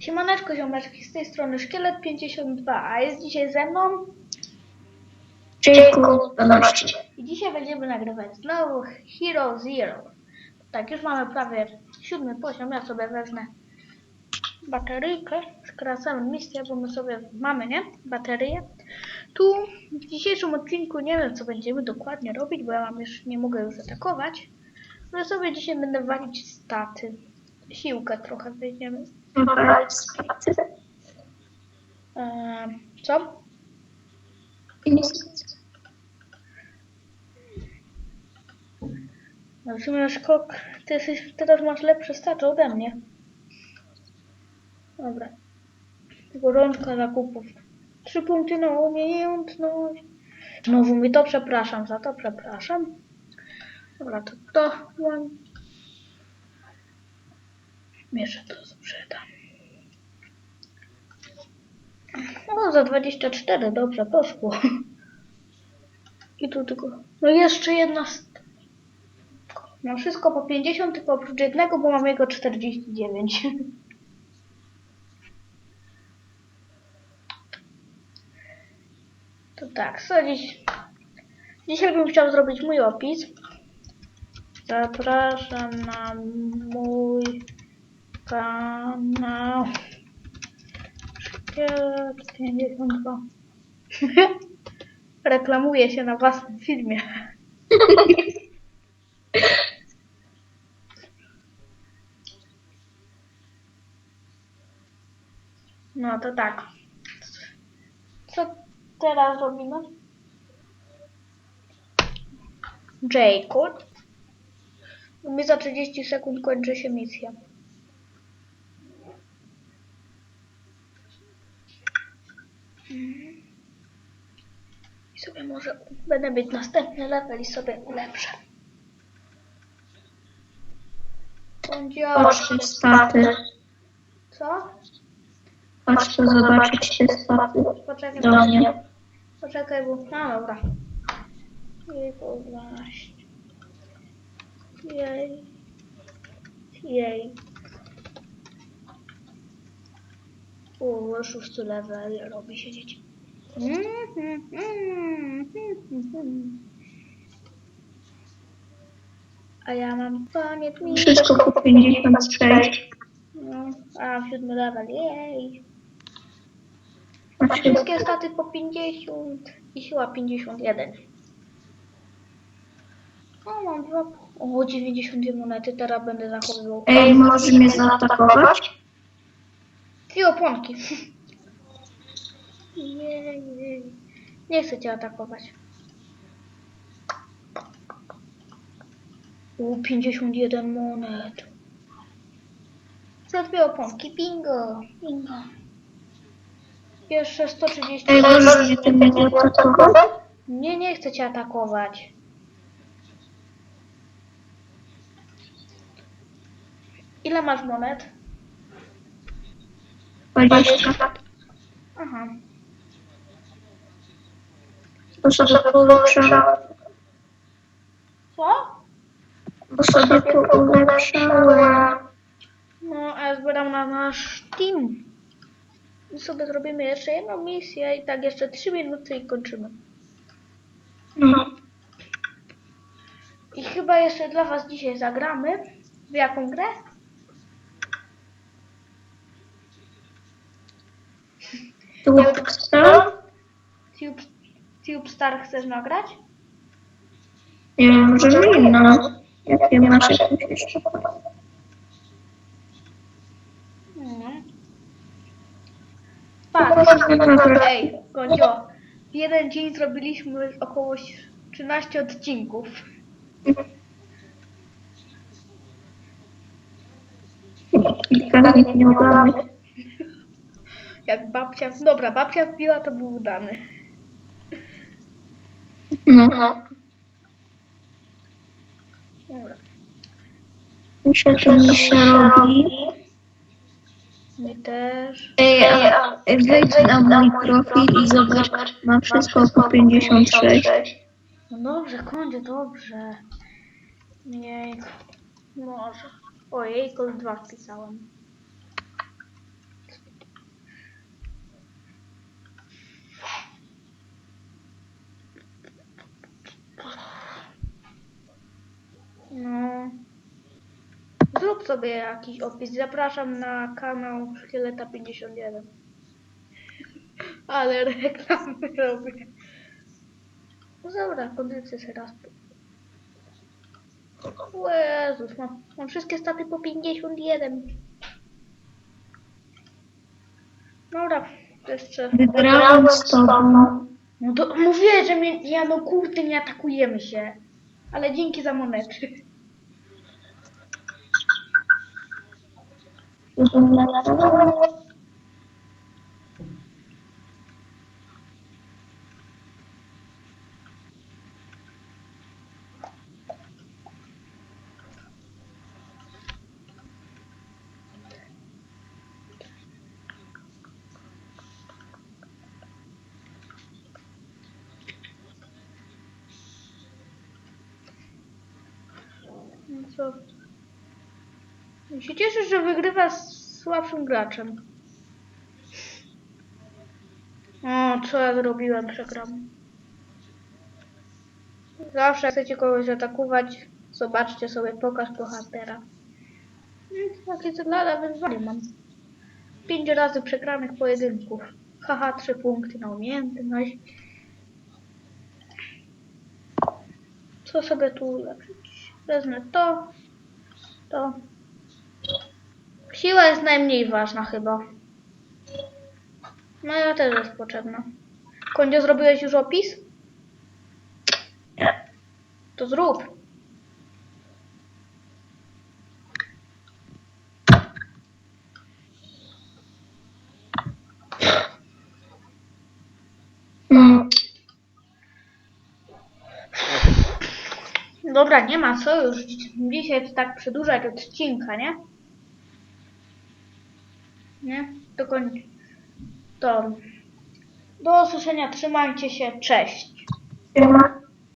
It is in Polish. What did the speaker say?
Siemaneczko ziomeczki, z tej strony Szkielet52, a jest dzisiaj ze mną Jacob 12. i dzisiaj będziemy nagrywać znowu Hero Zero. Tak, już mamy prawie siódmy poziom, ja sobie wezmę bateryjkę, skracamy misję, bo my sobie mamy, nie? Baterię. Tu w dzisiejszym odcinku nie wiem, co będziemy dokładnie robić, bo ja mam już, nie mogę już atakować. Ale sobie dzisiaj będę walić staty. Siłkę trochę weźmiemy. Eee, co? No w sumie skok, ty jesteś, teraz masz lepsze staty ode mnie. Dobra. Tylko rączka zakupów. Trzy punkty na umiejętność. Znowu mi to przepraszam za to, przepraszam. Dobra, to to. Jeszcze to sprzedam. O, za 24, dobrze, poszło. I tu tylko. No jeszcze jedna. Mam wszystko po 50, tylko oprócz jednego, bo mam jego 49. To tak, co dziś. Dzisiaj bym chciał zrobić mój opis. Zapraszam na mój kanał. Szkielet 52. Reklamuję się na własnym filmie. No to tak. Co teraz robimy? Jacob. Mi za 30 sekund kończy się misja. I sobie może będę mieć następny level i sobie ulepszę. Będzie... Patrzcie staty. Co? Patrzcie zobaczyć te staty. Poczekaj. Do mnie. Poczekaj, bo... No dobra. Jej, po 12. Jej. Jej. O, szósty level robi się dzieci. A ja mam koniec mi. Wszystko po 56. No, a siódmy level, jej. Wszystkie staty po 50 i siła 51. O, mam dwa. O, 92 monety, teraz będę zachowywał. Ej, może mnie zaatakować? Jej, jej. Nie chcę cię atakować. U, 51 monet. Za dwie oponki, bingo, bingo. Jeszcze 130. Ej, mnie? Nie, nie chcę cię atakować. Ile masz monet? 20. Aha. Bo sobie polepszałem. Co? Bo sobie to ulepszałem. No, a ja zbieram na nasz team. I sobie zrobimy jeszcze jedną misję i tak jeszcze 3 minuty i kończymy. No. I chyba jeszcze dla was dzisiaj zagramy. W jaką grę? Tu Star? Tube, Tube Star chcesz nagrać? Nie wiem, może inna. Jakie masz jakieś jeszcze? Mhm. Patrz. Ej, Goncio. W jeden dzień zrobiliśmy około 13 odcinków. Kilka dni nie udamy. Jak babcia... Dobra, babcia wbiła, to był udany. No. Dobra. Mi się to mi się robi. My też. Ej, a wejdź na mój profil i zobacz, mam wszystko po 56. No dobrze, kończę, dobrze. Jejku. Może. Ojej, już dwa wpisałem. Zrób sobie jakiś opis. Zapraszam na kanał Szkieleta 51. Ale reklamy robię. No dobra, kondycję sobie raz. O Jezus, mam, mam wszystkie staty po 51. Dobra, to jeszcze... Wygrałem z tobą. No to mówię, że mnie, ja no kurde nie atakujemy się. Ale dzięki za monety. No co? Ja się cieszę, że wygrywa z słabszym graczem. O, co ja zrobiłem? Przegram. Zawsze chcecie kogoś atakować, zobaczcie sobie pokaz bohatera. Mm, Jakie to lada wyzwanie mam. Pięć razy przegranych pojedynków. Haha, trzy punkty na umiejętność. Co sobie tu ulepszyć? Wezmę to, to. Siła jest najmniej ważna chyba. No ja też jest potrzebna. Kondzio, zrobiłeś już opis? To zrób. Dobra, nie ma co już dzisiaj tak przedłużać odcinka, nie? Nie? Koń... To... Do usłyszenia, trzymajcie się, cześć.